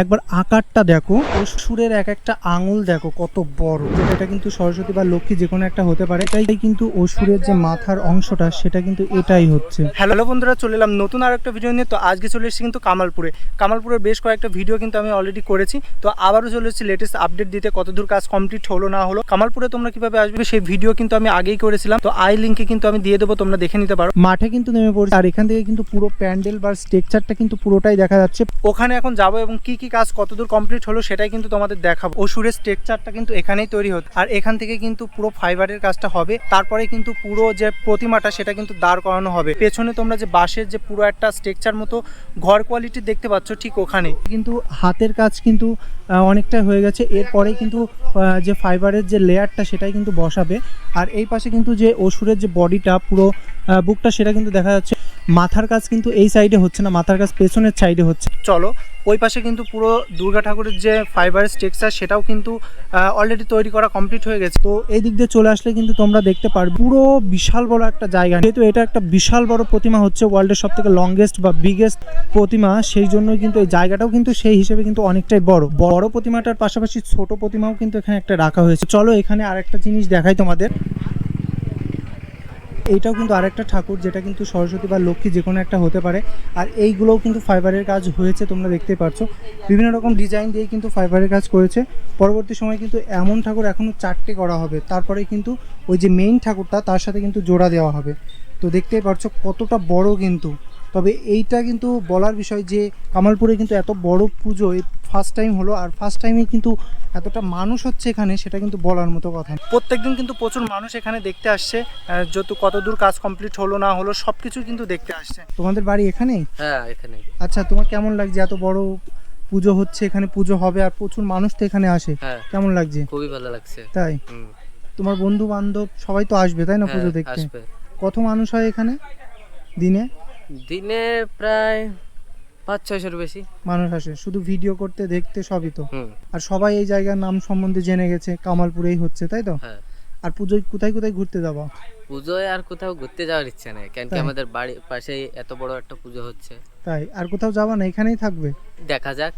একবার আকারটা দেখো অসুরের এক একটা আঙুল দেখো কত বড়। এটা কিন্তু সরস্বতী বা লক্ষ্মী যে কোনো একটা হতে পারে। এটাই কিন্তু অসুরের যে মাথার অংশটা সেটা কিন্তু এটাই হচ্ছে। হ্যালো বন্ধুরা চলে এলাম নতুন আর একটা ভিডিও নিয়ে। তো আজকে চলে এসেছি কিন্তু কামালপুরে। কামালপুরের বেশ কয়েকটা ভিডিও কিন্তু আমি অলরেডি করেছি। তো আবারও চলে এসেছি লেটেস্ট আপডেট দিতে। কতদূর কাজ কমপ্লিট হলো না হলো। কামালপুরে তোমরা কীভাবে আসবে সেই ভিডিও কিন্তু আমি আগেই করেছিলাম। তো আই লিঙ্কে কিন্তু আমি দিয়ে দেবো তোমরা দেখে নিতে পারো। মাঠে কিন্তু নেমে পড়ছে। আর এখান থেকে কিন্তু পুরো প্যান্ডেল বা স্ট্রাকচারটা কিন্তু পুরোটাই দেখা যাচ্ছে। ওখানে এখন যাব এবং কি কি কাজ কতদূর কমপ্লিট হলো সেটাই কিন্তু তোমাদের দেখাবো। অসুরের স্ট্রাকচারটা কিন্তু এখানেই তৈরি হচ্ছে আর এখান থেকে কিন্তু পুরো ফাইবারের কাজটা হবে। তারপরে কিন্তু পুরো যে প্রতিমাটা সেটা কিন্তু দাঁড় করানো হবে। পেছনে তোমরা যে বাঁশের যে পুরো একটা স্ট্রেকচার মতো ঘর কোয়ালিটি দেখতে পাচ্ছ ঠিক ওখানে। কিন্তু হাতের কাজ কিন্তু আহ, অনেকটাই হয়ে গেছে। এরপরে কিন্তু যে ফাইবারের যে লেয়ারটা সেটাই কিন্তু বসাবে। আর এই পাশে কিন্তু যে অসুরের যে বডিটা পুরো বুকটা সেটা কিন্তু দেখা যাচ্ছে মাথার কাজ কিন্তু এই সাইডে হচ্ছে না মাথার কাজ পেছনের সাইডে হচ্ছে। চলো ওই পাশে কিন্তু পুরো দুর্গা ঠাকুরের যে ফাইবারের স্ট্রাকচার সেটাও কিন্তু অলরেডি তৈরি করা কমপ্লিট হয়ে গেছে। তো এই দিক দিয়ে চলে আসলে কিন্তু তোমরা দেখতে পারবে পুরো বিশাল বড় একটা জায়গা। যেহেতু এটা একটা বিশাল বড় প্রতিমা হচ্ছে ওয়ার্ল্ডের সব থেকে লংগেস্ট বা বিগেস্ট প্রতিমা সেই জন্যই কিন্তু এই জায়গাটাও কিন্তু সেই হিসেবে কিন্তু অনেকটাই বড়। বড় প্রতিমাটার পাশাপাশি ছোট প্রতিমাও কিন্তু এখানে একটা রাখা হয়েছে। চলো এখানে আরেকটা জিনিস দেখাই তোমাদের। এইটাও কিন্তু আরেকটা ঠাকুর, যেটা কিন্তু সরস্বতী বা লক্ষ্মী যে কোনো একটা হতে পারে। আর এইগুলোও কিন্তু ফাইবারের কাজ হয়েছে, তোমরা দেখতে পাচ্ছ বিভিন্ন রকম ডিজাইন দিয়ে কিন্তু ফাইবারের কাজ করেছে। পরবর্তী সময় কিন্তু এমন ঠাকুর এখনও চারটে করা হবে। তারপরে কিন্তু ওই যে মেইন ঠাকুরটা, তার সাথে কিন্তু জোড়া দেওয়া হবে। তো দেখতেই পারছ কতটা বড় কিন্তু। তবে এইটা কিন্তু বলার বিষয় যে কামালপুরে কিন্তু এত বড় পুজো এই ফার্স্ট টাইম হলো আর ফার্স্ট টাইমে কিন্তু এতটা মানুষ হচ্ছে এখানে সেটা কিন্তু বলার মতো কথা প্রত্যেকদিন কিন্তু প্রচুর মানুষ এখানে দেখতে আসছে যত কতদূর কাজ কমপ্লিট হলো না হলো সব কিছু কিন্তু দেখতে আসছে। তোমাদের বাড়ি এখানেই? হ্যাঁ এখানে আচ্ছা তোমার কেমন লাগছে? এত বড় পুজো হচ্ছে এখানে পুজো হবে আর প্রচুর মানুষ তো এখানে আসে। হ্যাঁ। কেমন লাগছে? খুবই ভালো লাগছে। তাই? তোমার বন্ধু বান্ধব সবাই তো আসবে তাই না হ্যাঁ, পুজো দেখতে? কত মানুষ হয় এখানে দিনে? দিনে প্রায় পাঁচ ছয়শোর বেশি। মানুষ আসে শুধু ভিডিও করতে দেখতে সবই তো। আর সবাই এই জায়গার নাম সম্বন্ধে জেনে গেছে কামালপুরেই হচ্ছে তাই তো? হ্যাঁ। আর পুজোয় কোথায় কোথায় ঘুরতে যাব? পুজোয় আর কোথাও ঘুরতে যাওয়ার ইচ্ছা নেই কেন কি আমাদের বাড়ির পাশেই এত বড় একটা পুজো হচ্ছে। তাই আর কোথাও যাবা না এখানেই থাকবে? দেখা যাক।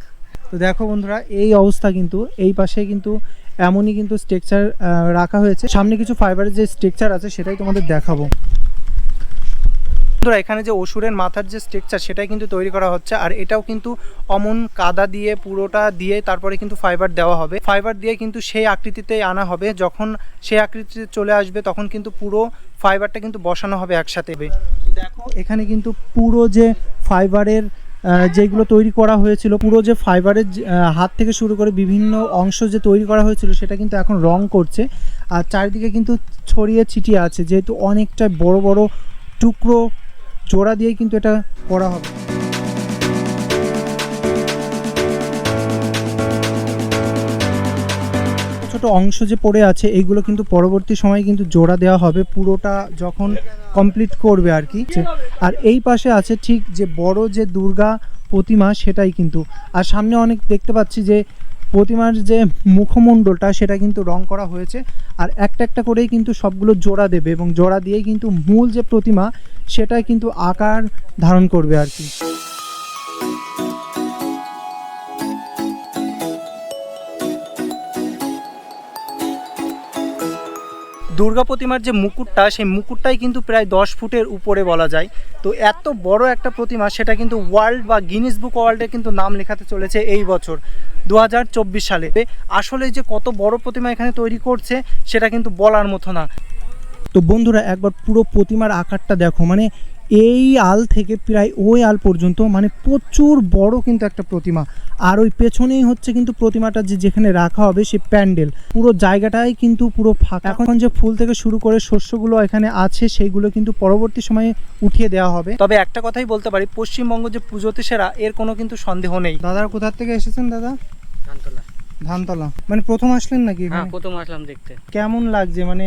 তো দেখো বন্ধুরা এই অবস্থা কিন্তু এই পাশে কিন্তু এমনই কিন্তু স্ট্রাকচার রাখা হয়েছে। সামনে কিছু ফাইবারের যে স্ট্রাকচার আছে সেটাই তোমাদের দেখাবো। বন্ধুরা, এখানে যে অসুরের মাথার যে স্ট্রাকচার সেটাই কিন্তু তৈরি করা হচ্ছে। আর এটাও কিন্তু অমন কাদা দিয়ে, পুরোটা দিয়ে তারপরে কিন্তু ফাইবার দেওয়া হবে। ফাইবার দিয়ে কিন্তু সেই আকৃতিতেই আনা হবে। যখন সেই আকৃতিতে চলে আসবে, তখন কিন্তু পুরো ফাইবারটা কিন্তু বসানো হবে একসাথে। দেখো, এখানে কিন্তু পুরো যে ফাইবারের যেগুলো তৈরি করা হয়েছিল, পুরো যে ফাইবারের হাত থেকে শুরু করে বিভিন্ন অংশ যে তৈরি করা হয়েছিল, সেটা কিন্তু এখন রং করছে। আর চারিদিকে কিন্তু ছড়িয়ে ছিটিয়ে আছে, যেহেতু অনেকটা বড় বড় টুকরো জোড়া দিয়েই কিন্তু এটা করা হবে। ছোট অংশ যে পড়ে আছে, এইগুলো কিন্তু পরবর্তী সময়ে কিন্তু জোড়া দেওয়া হবে। পুরোটা যখন কমপ্লিট করবে আর কি আর এই পাশে আছে ঠিক যে বড় যে দুর্গা প্রতিমা, সেটাই কিন্তু। আর সামনে অনেক দেখতে পাচ্ছি যে প্রতিমার যে মুখমণ্ডলটা, সেটা কিন্তু রং করা হয়েছে। আর একটা একটা করেই কিন্তু সবগুলো জোড়া দেবে এবং জোড়া দিয়েই কিন্তু মূল যে প্রতিমা সেটা কিন্তু আকার ধারণ করবে আর কি। দুর্গা প্রতিমার যে মুকুটটা, সেই মুকুটটাই কিন্তু প্রায় দশ ফুটের উপরে বলা যায়। তো এত বড় একটা প্রতিমা, সেটা কিন্তু ওয়ার্ল্ড বা গিনিস বুক ওয়ার্ল্ডে কিন্তু নাম লেখাতে চলেছে এই বছর দু হাজার চব্বিশ সালে। আসলে যে কত বড় প্রতিমা এখানে তৈরি করছে, সেটা কিন্তু বলার মতো না। তো বন্ধুরা একবার পুরো প্রতিমার আকারটা দেখো মানে এই আল থেকে প্রায় ওই আল পর্যন্ত মানে প্রচুর বড় কিন্তু একটা প্রতিমা। আর ওই পেছনেই হচ্ছে কিন্তু প্রতিমাটা যে যেখানে রাখা হবে সে প্যান্ডেল। পুরো জায়গাটাই কিন্তু পুরো ফাঁকা। এখন যে ফুল থেকে শুরু করে শস্যগুলো এখানে আছে সেইগুলো কিন্তু পরবর্তী সময়ে উঠিয়ে দেওয়া হবে। তবে একটা কথাই বলতে পারি পশ্চিমবঙ্গ যে পুজোতে সেরা এর কোনো কিন্তু সন্দেহ নেই। দাদা কোথার থেকে এসেছেন দাদা? ধানতলা। ধানতলা। মানে প্রথম আসলেন নাকি হ্যাঁ প্রথম আসলাম দেখতে। কেমন লাগছে? মানে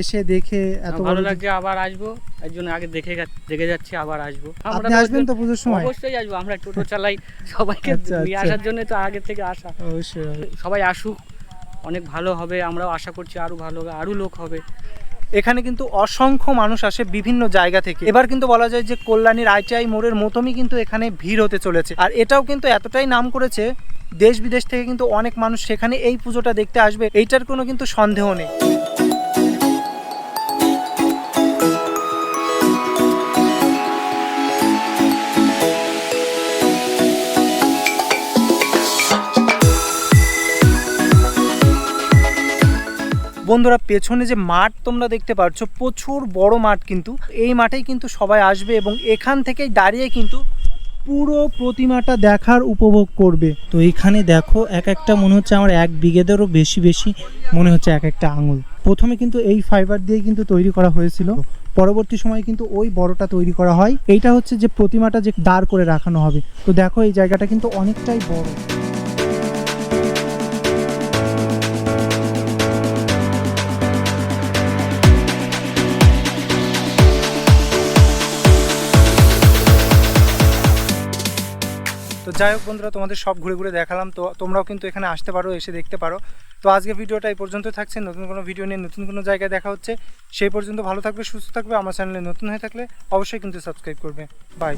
এসে দেখে এত ভালো লাগছে আবার আসব। এর জন্য আগে দেখে দেখে যাচ্ছি আবার আসব। আপনি আসবেন তো পুজোর সময়? অবশ্যই আসব আমরা টোটো চালাই সবাইকে আচ্ছা, নিয়ে আচ্ছা। আসার জন্য তো আগে থেকে আসা। অবশ্যই সবাই আসুক অনেক ভালো হবে আমরাও আশা করছি আরও ভালো হবে আরও লোক হবে। এখানে কিন্তু অসংখ্য মানুষ আসে বিভিন্ন জায়গা থেকে। এবার কিন্তু বলা যায় যে কল্যাণীর আইটিআই মোড়ের মতনই কিন্তু এখানে ভিড় হতে চলেছে। আর এটাও কিন্তু এতটাই নাম করেছে দেশ বিদেশ থেকে কিন্তু অনেক মানুষ সেখানে এই পুজোটা দেখতে আসবে এইটার কোনো কিন্তু সন্দেহ নেই। বন্ধুরা, পেছনে যে মাঠ তোমরা দেখতে পাচ্ছ, প্রচুর বড় মাঠ কিন্তু। এই মাঠেই কিন্তু সবাই আসবে এবং এখান থেকেই দাঁড়িয়ে কিন্তু পুরো প্রতিমাটা দেখার উপভোগ করবে। তো এখানে দেখো, এক একটা মনে হচ্ছে আমার এক বিঘেদেরও বেশি বেশি মনে হচ্ছে এক একটা আঙুল। প্রথমে কিন্তু এই ফাইবার দিয়ে কিন্তু তৈরি করা হয়েছিল। পরবর্তী সময়ে কিন্তু ওই বড়টা তৈরি করা হয়। এইটা হচ্ছে যে প্রতিমাটা যে দাঁড় করে রাখানো হবে। তো দেখো, এই জায়গাটা কিন্তু অনেকটাই বড়। যাই হোক বন্ধুরা, তোমাদের সব ঘুরে ঘুরে দেখালাম। তো তোমরাও কিন্তু এখানে আসতে পারো, এসে দেখতে পারো। তো আজকে ভিডিওটা এই পর্যন্ত থাকছে। নতুন কোনো ভিডিও নিয়ে নতুন কোনো জায়গায় দেখা হচ্ছে, সেই পর্যন্ত ভালো থাকবে, সুস্থ থাকবে। আমার চ্যানেলে নতুন হয়ে থাকলে অবশ্যই কিন্তু সাবস্ক্রাইব করবে। বাই